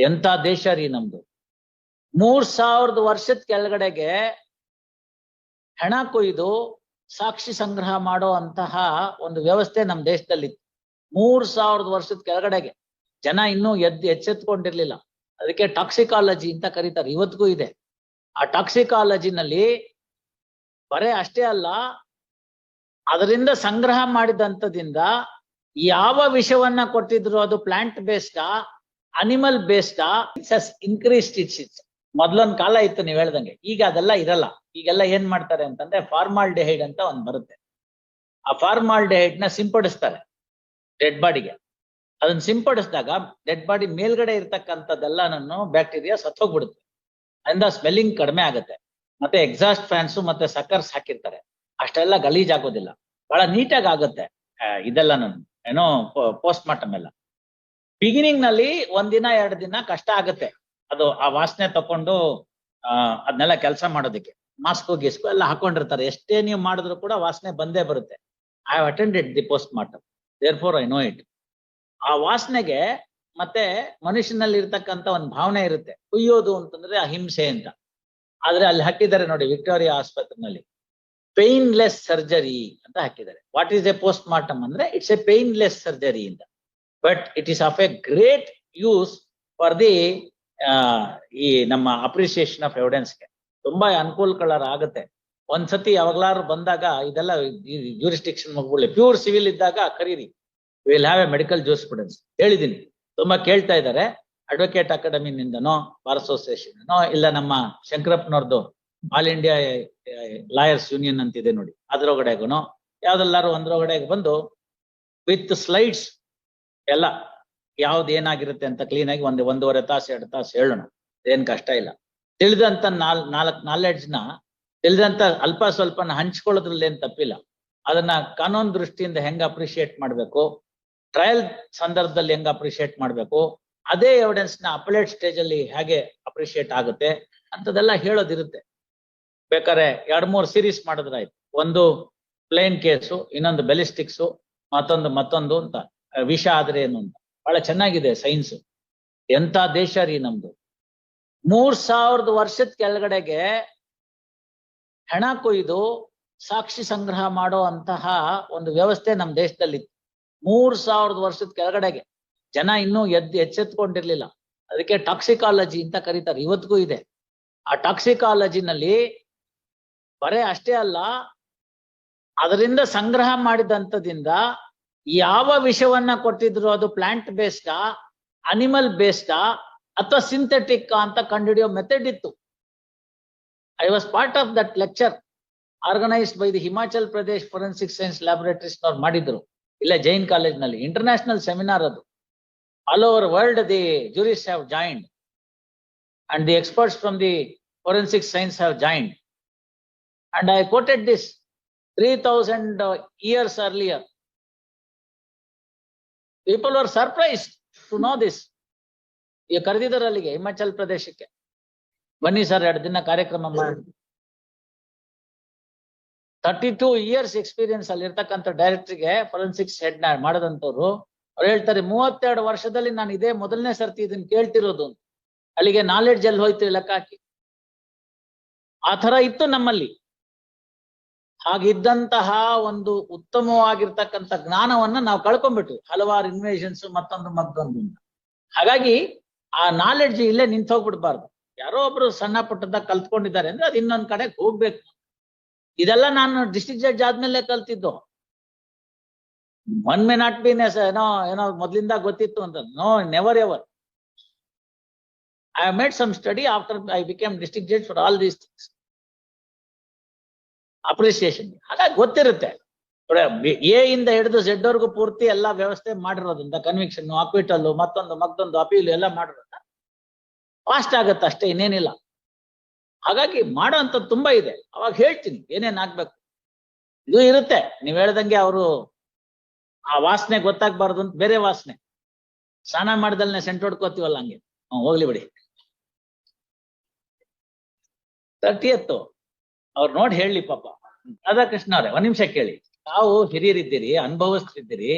ಎಂತ ದೇಶ ರೀ ನಮ್ದು? ಮೂರ್ ಸಾವಿರದ ವರ್ಷದ ಕೆಳಗಡೆಗೆ ಹೆಣ ಕೊಯ್ದು ಸಾಕ್ಷಿ ಸಂಗ್ರಹ ಮಾಡೋ ಅಂತಹ ಒಂದು ವ್ಯವಸ್ಥೆ ನಮ್ ದೇಶದಲ್ಲಿ ಮೂರ್ ಸಾವಿರದ ವರ್ಷದ ಕೆಳಗಡೆಗೆ. ಜನ ಇನ್ನೂ ಎದ್ದು ಎಚ್ಚೆತ್ಕೊಂಡಿರ್ಲಿಲ್ಲ. ಅದಕ್ಕೆ ಟಾಕ್ಸಿಕಾಲಜಿ ಅಂತ ಕರೀತಾರೆ. ಇವತ್ತಿಗೂ ಇದೆ. ಆ ಟಾಕ್ಸಿಕಾಲಜಿನಲ್ಲಿ ಬರೇ ಅಷ್ಟೇ ಅಲ್ಲ, ಅದರಿಂದ ಸಂಗ್ರಹ ಮಾಡಿದಂಥದಿಂದ ಯಾವ ವಿಷವನ್ನ ಕೊಟ್ಟಿದ್ರು ಅದು plant ಬೇಸ್ಡಾ animal based it's increased it's it's ಮೊದ್ಲೊಂದ್ ಕಾಲ ಇತ್ತು ನೀವ್ ಹೇಳ್ದಂಗೆ. ಈಗ ಅದೆಲ್ಲ ಇರಲ್ಲ. ಈಗೆಲ್ಲ ಏನ್ ಮಾಡ್ತಾರೆ ಅಂತಂದ್ರೆ ಫಾರ್ಮಾಲ್ ಡೆಹೈಡ್ ಅಂತ ಒಂದ್ ಬರುತ್ತೆ. ಆ ಫಾರ್ಮಾಲ್ ಡೆಹೈಡ್ನ ಸಿಂಪಡಿಸ್ತಾರೆ ಡೆಡ್ ಬಾಡಿಗೆ ಅದನ್ನ ಸಿಂಪಡಿಸಿದಾಗ ಡೆಡ್ ಬಾಡಿ ಮೇಲ್ಗಡೆ ಇರ್ತಕ್ಕಂಥದ್ದೆಲ್ಲನನ್ನು ಬ್ಯಾಕ್ಟೀರಿಯಾ ಸತ್ತೋಗ್ಬಿಡುತ್ತೆ. ಅದರಿಂದ ಸ್ಮೆಲ್ಲಿಂಗ್ ಕಡಿಮೆ ಆಗುತ್ತೆ. ಮತ್ತೆ ಎಕ್ಸಾಸ್ಟ್ ಫ್ಯಾನ್ಸ್ ಮತ್ತೆ ಸಕ್ಕರ್ಸ್ ಹಾಕಿರ್ತಾರೆ. ಅಷ್ಟೆಲ್ಲ ಗಲೀಜ್ ಆಗೋದಿಲ್ಲ ಬಹಳ ನೀಟಾಗಿ ಆಗುತ್ತೆ ಇದೆಲ್ಲ ನಾನು ಏನೋ ಪೋಸ್ಟ್ ಮಾರ್ಟಮ್ ಎಲ್ಲ. ಬಿಗಿನಿಂಗ್ನಲ್ಲಿ ಒಂದಿನ ಎರಡು ದಿನ ಕಷ್ಟ ಆಗುತ್ತೆ. ಅದು ಆ ವಾಸನೆ ತಕೊಂಡು ಅದನ್ನೆಲ್ಲ ಕೆಲಸ ಮಾಡೋದಕ್ಕೆ. ಮಾಸ್ಕ್ ಗಿಸ್ಕು ಎಲ್ಲ ಹಾಕೊಂಡಿರ್ತಾರೆ. ಎಷ್ಟೇ ನೀವು ಮಾಡಿದ್ರು ಕೂಡ ವಾಸನೆ ಬಂದೇ ಬರುತ್ತೆ. I have attended the post mortem therefore I know it ಆ ವಾಸನೆಗೆ ಮತ್ತೆ ಮನುಷ್ಯನಲ್ಲಿ ಇರ್ತಕ್ಕಂತ ಒಂದು ಭಾವನೆ ಇರುತ್ತೆ. ಕುಯ್ಯೋದು ಅಂತಂದ್ರೆ ಅಹಿಂಸೆ ಅಂತ. ಆದ್ರೆ ಅಲ್ಲಿ ಹಾಕಿದ್ದಾರೆ ನೋಡಿ, ವಿಕ್ಟೋರಿಯಾ ಆಸ್ಪತ್ರೆನಲ್ಲಿ. ಪೇನ್ಲೆಸ್ ಸರ್ಜರಿ ಅಂತ ಹಾಕಿದ್ದಾರೆ. What is a post mortem ಅಂದ್ರೆ ಇಟ್ಸ್ ಎ ಪೇನ್ಲೆಸ್ ಸರ್ಜರಿ ಅಂತ. But it is of a great use for the ಈ ನಮ್ಮ ಅಪ್ರಿಸಿಯೇಷನ್ ಆಫ್ ಎವಿಡೆನ್ಸ್ಗೆ ತುಂಬಾ ಅನುಕೂಲಕರ ಆಗುತ್ತೆ ಒಂದ್ಸತಿ ಯಾವಾಗ್ಲಾರು ಬಂದಾಗ ಇದೆಲ್ಲ ಜ್ಯೂರಿಸ್ಟಿಕ್ಷನ್ ಮಗುಳಿ ಪ್ಯೂರ್ ಸಿವಿಲ್ ಇದ್ದಾಗ ಕರೀರಿ. Will have a medical jurisprudence ಹೇಳಿದೀನಿ. ತುಂಬಾ ಕೇಳ್ತಾ ಇದ್ದಾರೆ. ಅಡ್ವೊಕೇಟ್ ಅಕಾಡೆಮಿನಿಂದನೋ ಬಾರ್ ಅಸೋಸಿಯೇಷನ್ ಇಲ್ಲ ನಮ್ಮ ಶಂಕರಪ್ಪನವ್ರದ್ದು ಆಲ್ ಇಂಡಿಯಾ ಲಾಯರ್ಸ್ ಯೂನಿಯನ್ ಅಂತಿದೆ ನೋಡಿ. ಅದ್ರೊಳಗಡೆಗೂ ಯಾವ್ದೆಲ್ಲಾರು ಒಂದ್ರೊಳಗಡೆ ಬಂದು ವಿತ್ ಸ್ಲೈಡ್ಸ್ ಎಲ್ಲ ಯಾವ್ದು ಏನಾಗಿರುತ್ತೆ ಅಂತ ಕ್ಲೀನ್ ಆಗಿ ಒಂದು ಒಂದೂವರೆ ತಾಸು, ಎರಡು ತಾಸು ಹೇಳೋಣ. ಏನ್ ಕಷ್ಟ ಇಲ್ಲ. ತಿಳಿದಂತ ನಾಲ್, ನಾಲ್ಕ್ ನಾಲೆಡ್ಜ್ನ, ತಿಳಿದಂತ ಅಲ್ಪ ಸ್ವಲ್ಪನ ಹಂಚ್ಕೊಳ್ಳೋದ್ರಲ್ಲಿ ಏನ್ ತಪ್ಪಿಲ್ಲ. ಅದನ್ನ ಕಾನೂನು ದೃಷ್ಟಿಯಿಂದ ಹೆಂಗ್ ಅಪ್ರಿಶಿಯೇಟ್ ಮಾಡ್ಬೇಕು? ಟ್ರಯಲ್ ಸಂದರ್ಭದಲ್ಲಿ ಹೆಂಗ್ ಅಪ್ರಿಶಿಯೇಟ್ ಮಾಡ್ಬೇಕು? ಅದೇ ಎವಿಡೆನ್ಸ್ನ ಅಪಲೇಟ್ ಸ್ಟೇಜ್ ಅಲ್ಲಿ ಹೇಗೆ ಅಪ್ರಿಶಿಯೇಟ್ ಆಗುತ್ತೆ? ಅಂತದೆಲ್ಲ ಹೇಳೋದಿರುತ್ತೆ. ಬೇಕಾದ್ರೆ ಎರಡ್ ಮೂರ್ ಸೀರೀಸ್ ಮಾಡಿದ್ರಾಯ್ತು ಒಂದು ಪ್ಲೇನ್ ಕೇಸು ಇನ್ನೊಂದು ಬೆಲಿಸ್ಟಿಕ್ಸು ಮತ್ತೊಂದು ಮತ್ತೊಂದು ಅಂತ. ವಿಷ ಆದ್ರೆ ಏನು ಅಂತ ಬಹಳ ಚೆನ್ನಾಗಿದೆ ಸೈನ್ಸ್ ಎಂತ ದೇಶ ರೀ ನಮ್ದು? ಮೂರ್ ಸಾವಿರದ ವರ್ಷದ ಕೆಳಗಡೆಗೆ ಹೆಣ ಕೊಯ್ದು ಸಾಕ್ಷಿ ಸಂಗ್ರಹ ಮಾಡೋ ಅಂತಹ ಒಂದು ವ್ಯವಸ್ಥೆ ನಮ್ ದೇಶದಲ್ಲಿ ಮೂರ್ ಸಾವಿರದ ವರ್ಷದ ಕೆಳಗಡೆಗೆ. ಜನ ಇನ್ನೂ ಎದ್ದು ಎಚ್ಚೆತ್ಕೊಂಡಿರ್ಲಿಲ್ಲ. ಅದಕ್ಕೆ ಟಾಕ್ಸಿಕಾಲಜಿ ಅಂತ ಕರೀತಾರೆ. ಇವತ್ತಿಗೂ ಇದೆ. ಆ ಟಾಕ್ಸಿಕಾಲಜಿನಲ್ಲಿ ಬರೇ ಅಷ್ಟೇ ಅಲ್ಲ, ಅದರಿಂದ ಸಂಗ್ರಹ ಮಾಡಿದಂತದಿಂದ ಯಾವ ವಿಷವನ್ನ ಕೊಟ್ಟಿದ್ರು ಅದು ಪ್ಲಾಂಟ್ ಬೇಸ್ಡಾ ಅನಿಮಲ್ ಬೇಸ್ಡಾ ಅಥವಾ ಸಿಂಥೆಟಿಕ್ ಅಂತ ಕಂಡುಹಿಡಿಯೋ ಮೆಥಡ್ ಇತ್ತು. I was part of that lecture organised by the Himachal Pradesh forensic science laboratories ಅವ್ರು ಮಾಡಿದ್ರು. ಇಲ್ಲ ಜೈನ್ ಕಾಲೇಜ್ನಲ್ಲಿ ಇಂಟರ್ನ್ಯಾಷನಲ್ ಸೆಮಿನಾರ್ ಅದು. All over world the juries have joined and the experts from the forensic science have joined and I quoted this three thousand years earlier people are surprise to know this ಈಗ ಕರೆದಿದ್ದಾರೆ ಅಲ್ಲಿಗೆ ಹಿಮಾಚಲ್ ಪ್ರದೇಶಕ್ಕೆ. ಬನ್ನಿ sir, ಎರಡು ದಿನ ಕಾರ್ಯಕ್ರಮ ಮಾಡಿ. Thirty two years experience ಅಲ್ಲಿ ಇರ್ತಕ್ಕಂಥ ಡೈರೆಕ್ಟ್ರಿಗೆ ಫೊರೆನ್ಸಿಕ್ಸ್ ಹೆಡ್ ಮಾಡದಂತವ್ರು ಅವ್ರು ಹೇಳ್ತಾರೆ, ಮೂವತ್ತೆರಡು ವರ್ಷದಲ್ಲಿ ನಾನು ಇದೇ ಮೊದಲನೇ ಸರ್ತಿ ಇದನ್ನ ಕೇಳ್ತಿರೋದು. ಅಲ್ಲಿಗೆ ನಾಲೆಡ್ಜ್ ಅಲ್ಲಿ ಹೋಯ್ತು ಲೆಕ್ಕ ಹಾಕಿ? ಆ ತರ ಇತ್ತು ನಮ್ಮಲ್ಲಿ. ಹಾಗಿದ್ದಂತಹ ಒಂದು ಉತ್ತಮವಾಗಿರ್ತಕ್ಕಂಥ ಜ್ಞಾನವನ್ನ ನಾವು ಕಳ್ಕೊಂಡ್ಬಿಟ್ವಿ. ಹಲವಾರು ಇನ್ವೇಷನ್ಸ್ ಮತ್ತೊಂದು ಮತ್ತೊಂದು. ಹಾಗಾಗಿ ಆ ನಾಲೆಡ್ಜ್ ಇಲ್ಲೇ ನಿಂತು ಹೋಗ್ಬಿಡ್ಬಾರ್ದು. ಯಾರೋ ಒಬ್ರು ಸಣ್ಣ ಪುಟ್ಟದಾಗ ಕಲ್ತ್ಕೊಂಡಿದ್ದಾರೆ ಅಂದ್ರೆ ಅದು ಇನ್ನೊಂದ್ ಕಡೆ ಹೋಗ್ಬೇಕು. ಇದೆಲ್ಲ ನಾನು ಡಿಸ್ಟ್ರಿಕ್ಟ್ ಜಡ್ಜ್ ಆದ್ಮೇಲೆ ಕಲ್ತಿದ್ದು. ಒನ್ ಮೇ ನಾಟ್ ಬಿನ್ ಏನೋ ಏನೋ ಮೊದ್ಲಿಂದ ಗೊತ್ತಿತ್ತು ಅಂತ. No never ever I made some study after I became district judge for all these things appreciation ಹಾಗಾಗಿ ಗೊತ್ತಿರುತ್ತೆ. ಎ ಇಂದ ಹಿಡಿದು ಝೆಡ್ ವರ್ಗೂ ಪೂರ್ತಿ ಎಲ್ಲ ವ್ಯವಸ್ಥೆ ಮಾಡಿರೋದ್ರಿಂದ ಕನ್ವಿಕ್ಷನ್ ಅಕ್ವಿಟಲ್ ಮತ್ತೊಂದು ಮತ್ತೊಂದು ಅಪೀಲ್ ಎಲ್ಲ ಮಾಡಿರೋದ್ರಿಂದ ಫಾಸ್ಟ್ ಆಗತ್ತೆ ಅಷ್ಟೇ, ಇನ್ನೇನಿಲ್ಲ. ಹಾಗಾಗಿ ಮಾಡೋಂಥದ್ದು ತುಂಬಾ ಇದೆ. ಅವಾಗ ಹೇಳ್ತೀನಿ, ಏನೇನ್ ಆಗ್ಬೇಕು? ಇದು ಇರುತ್ತೆ. ನೀವ್ ಹೇಳ್ದಂಗೆ ಅವರು ಆ ವಾಸನೆ ಗೊತ್ತಾಗ್ಬಾರ್ದು ಅಂತ, ಬೇರೆ ವಾಸನೆ. ಸ್ನಾನ ಮಾಡ್ದಲ್ನೆ ಸೆಂಟ್ ಹೊಡ್ಕೋತೀವಲ್ಲ ಹಂಗೆ. ಹೋಗ್ಲಿ ಬಿಡಿ. ತರ್ಟಿಯತ್ತು ಅವ್ರು ನೋಡಿ ಹೇಳಿ ಪಾಪ. ರಾಧಾಕೃಷ್ಣ ಅವ್ರೆ, ಒಂದ್ ನಿಮಿಷ ಕೇಳಿ. ತಾವು ಹಿರಿಯರಿದ್ದೀರಿ ಅನುಭವಿಸ್ತಿದ್ದೀರಿ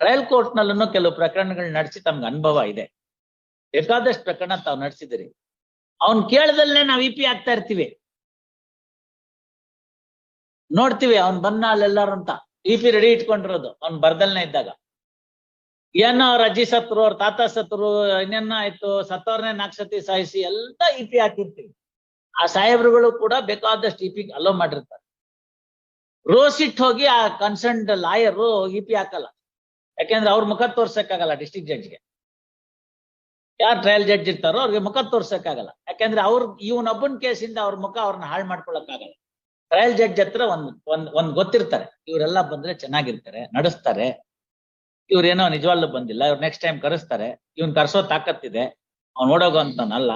ಟ್ರಯಲ್ ಕೋರ್ಟ್ ನಲ್ಲೂ ಕೆಲವು ಪ್ರಕರಣಗಳು ನಡೆಸಿ ತಮ್ಗೆ ಅನುಭವ ಇದೆ. ಬೇಕಾದಷ್ಟು ಪ್ರಕರಣ ತಾವು ನಡೆಸಿದಿರಿ ಅವನ್ ಕೇಳದಲ್ಲೇ ನಾವ್ ಇ ಪಿ ಆಗ್ತಾ ಇರ್ತೀವಿ. ನೋಡ್ತೀವಿ, ಅವ್ನ್ ಬಂದ ಅಲ್ಲೆಲ್ಲಾರು ಅಂತ. ಇ ಪಿ ರೆಡಿ ಇಟ್ಕೊಂಡಿರೋದು, ಅವ್ನ್ ಬರ್ದಲ್ನೇ ಇದ್ದಾಗ. ಏನೋ ಅವ್ರ ಅಜ್ಜಿ ಸತ್ರು, ಅವ್ರ ತಾತ ಸತ್ರು, ಇನ್ನೇನ ಆಯ್ತು ಸತ್ತವ್ರನ್ನೇ ನಾಕ್ಷತಿ ಸತಿ ಸಾಯಿಸಿ, ಎಲ್ಲ ಇ ಪಿ ಹಾಕಿರ್ತೀವಿ. ಆ ಸಾಹೇಬ್ರುಗಳು ಕೂಡ ಬೇಕಾದಷ್ಟು ಇಪಿಗೆ ಪಿ ಅಲೋ ಮಾಡಿರ್ತಾರೆ. ರೋಸ್ ಇಟ್ ಹೋಗಿ ಆ ಕನ್ಸರ್ನ್ಡ್ ಲಾಯರ್ ಇ ಪಿ ಹಾಕಲ್ಲ. ಯಾಕೆಂದ್ರೆ ಅವ್ರ ಮುಖ ತೋರ್ಸಕ್ಕಾಗಲ್ಲ ಡಿಸ್ಟಿಕ್ ಜಡ್ಜ್ಗೆ ಯಾರು ಟ್ರಯಲ್ ಜಡ್ಜ್ ಇರ್ತಾರೋ ಅವ್ರಿಗೆ ಮುಖ ತೋರ್ಸಕ್ಕಾಗಲ್ಲ. ಯಾಕೆಂದ್ರೆ ಅವ್ರ ಇವನೊಬ್ಬನ ಕೇಸಿಂದ ಅವ್ರ ಮುಖ ಅವ್ರನ್ನ ಹಾಳು ಮಾಡ್ಕೊಳಕ್ಕಾಗಲ್ಲ. ಟ್ರಯಲ್ ಜಡ್ಜ್ ಹತ್ರ ಒಂದ್ ಒಂದ್ ಒಂದ್ ಗೊತ್ತಿರ್ತಾರೆ. ಇವರೆಲ್ಲ ಬಂದ್ರೆ ಚೆನ್ನಾಗಿರ್ತಾರೆ, ನಡೆಸ್ತಾರೆ. ಇವ್ರೇನೋ ನಿಜವಾಗ್ಲೂ ಬಂದಿಲ್ಲ, ಇವ್ರು ನೆಕ್ಸ್ಟ್ ಟೈಮ್ ಕರೆಸ್ತಾರೆ. ಇವ್ನ್ ಕರ್ಸೋ ತಾಕತ್ತಿದೆ. ಅವ್ನ್ ಓಡೋಗೋ ಅಂತನಲ್ಲ.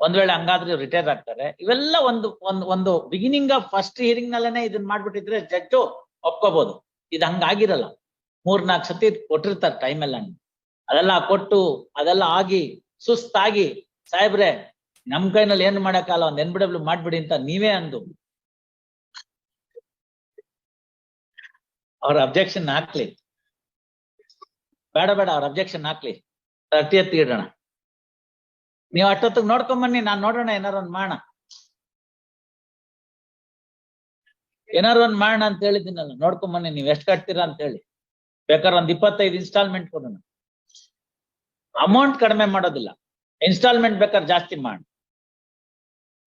ಒಂದ್ ವೇಳೆ ಹಂಗಾದ್ರೆ ರಿಟೈರ್ ಆಗ್ತಾರೆ. ಇವೆಲ್ಲ ಒಂದು, ಒಂದ್, ಒಂದು ಬಿಗಿನಿಂಗ್ ಆಫ್ ಫಸ್ಟ್ ಹಿಯರಿಂಗ್ ನಲ್ಲೇನೆ ಇದನ್ನ ಮಾಡ್ಬಿಟ್ಟಿದ್ರೆ ಜಡ್ಜು ಒಪ್ಕೋಬಹುದು ಇದು ಹಂಗಾಗಿರಲ್ಲ. ಮೂರ್ ನಾಲ್ಕ್ ಸತಿ ಕೊಟ್ಟಿರ್ತಾರೆ ಟೈಮ್ ಎಲ್ಲ. ಅದೆಲ್ಲ ಕೊಟ್ಟು ಅದೆಲ್ಲ ಆಗಿ ಸುಸ್ತಾಗಿ ಸಾಹೇಬ್ರೆ, ನಮ್ ಕೈನಲ್ಲಿ ಏನ್ ಮಾಡಕ್ಕಲ್ಲ ಒಂದ್ ಎನ್ ಮಾಡ್ಬಿಡಿ ಅಂತ ನೀವೇ ಅಂದು. ಅವ್ರ ಅಬ್ಜೆಕ್ಷನ್ ಹಾಕ್ಲಿ. ಬೇಡ ಬೇಡ, ಅವ್ರ ಅಬ್ಜೆಕ್ಷನ್ ಹಾಕ್ಲಿ. ತರ್ಟಿ ಇಡೋಣ. ನೀವು ಅಷ್ಟೊತ್ತಿಗೆ ನೋಡ್ಕೊಂಬನ್ನಿ ನಾನ್ ನೋಡೋಣ, ಏನಾರ ಒಂದ್ ಮಾಡ. ಏನಾರ ಒಂದ್ ಮಾಡ ಅಂತ ಹೇಳಿದ್ದೀನಲ್ಲ, ನೋಡ್ಕೊಂಡ್ ಬನ್ನಿ, ನೀವ್ ಎಷ್ಟ್ ಕಟ್ತೀರಾ ಅಂತ ಹೇಳಿ. ಬೇಕಾದ್ರೆ ಒಂದ್ ಇಪ್ಪತ್ತೈದು ಇನ್ಸ್ಟಾಲ್ಮೆಂಟ್ ಕೊಡೋಣ. ಅಮೌಂಟ್ ಕಡಿಮೆ ಮಾಡೋದಿಲ್ಲ. ಇನ್ಸ್ಟಾಲ್ಮೆಂಟ್ ಬೇಕಾದ್ರೆ ಜಾಸ್ತಿ ಮಾಡಿ.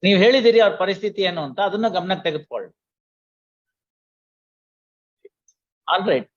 ನೀವ್ ಹೇಳಿದಿರಿ ಅವ್ರ ಪರಿಸ್ಥಿತಿ ಏನು ಅಂತ, ಅದನ್ನ ಗಮನಕ್ಕೆ ತೆಗೆದುಕೊಳ್ಳಿ. All right